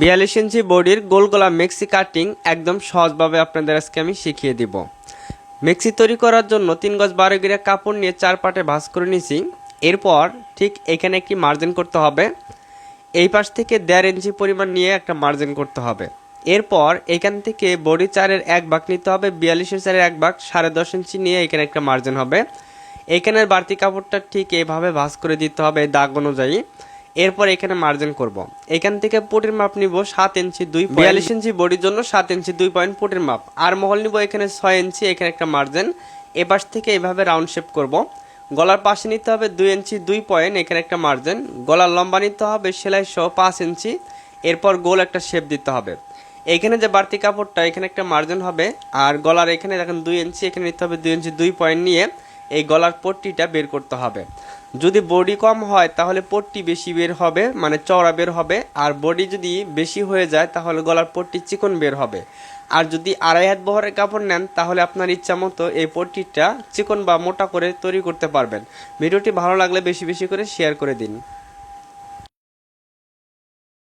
বিয়াল্লিশ ইঞ্চি বডির গোল গোলা মেক্সি কাটিং একদম সহজভাবে আপনাদের আজকে আমি শিখিয়ে দিব। মেক্সি তৈরি করার জন্য তিন গজ বারো গিরা কাপড় নিয়ে চার পাটে ভাঁজ করে নিয়েছি এরপর ঠিক এখানে একটি মার্জিন করতে হবে। এই পাশ থেকে দেড় ইঞ্চি পরিমাণ নিয়ে একটা মার্জিন করতে হবে। এরপর এখান থেকে বডি চারের এক ভাগ নিতে হবে, বিয়াল্লিশের চারের এক ভাগ, সাড়ে দশ ইঞ্চি নিয়ে এখানে একটা মার্জিন হবে। এখানের বাড়তি কাপড়টা ঠিক এইভাবে ভাঁজ করে দিতে হবে দাগ অনুযায়ী। এরপর এখানে মার্জিন করব। এখান থেকে পটির মাপ নিব সাত ইঞ্চি দুই বিয়াল্লিশ ইঞ্চি বডির জন্য সাত ইঞ্চি দুই পয়েন্ট পটির মাপ। আর মহল নিব এখানে ছয় ইঞ্চি, এখানে একটা মার্জিন এপাশ থেকে এভাবে রাউন্ড শেপ করব। গলার পাশে নিতে হবে দুই ইঞ্চি দুই পয়েন্ট এখানে একটা মার্জিন গলার লম্বা নিতে হবে সেলাই সহ পাঁচ ইঞ্চি। এরপর গোল একটা শেপ দিতে হবে। এখানে যে বাড়তি কাপড়টা, এখানে একটা মার্জিন হবে। আর গলার এখানে দেখেন দুই ইঞ্চি, এখানে নিতে হবে দুই ইঞ্চি দুই পয়েন্ট নিয়ে। এই গলার পট্টিটা বের করতে হবে। যদি বডি কম হয়, তাহলে পট্টি বেশি বের হবে মানে চওড়া বের হবে। আর বডি যদি বেশি হয়ে যায়, তাহলে গলার পট্টি চিকন বের হবে। আর যদি আড়াই হাত বহরের কাপড় নেন, তাহলে আপনার ইচ্ছা মতো এই পট্টিটা চিকন বা মোটা করে তৈরি করতে পারবেন। ভিডিওটি ভালো লাগলে বেশি বেশি করে শেয়ার করে দিন।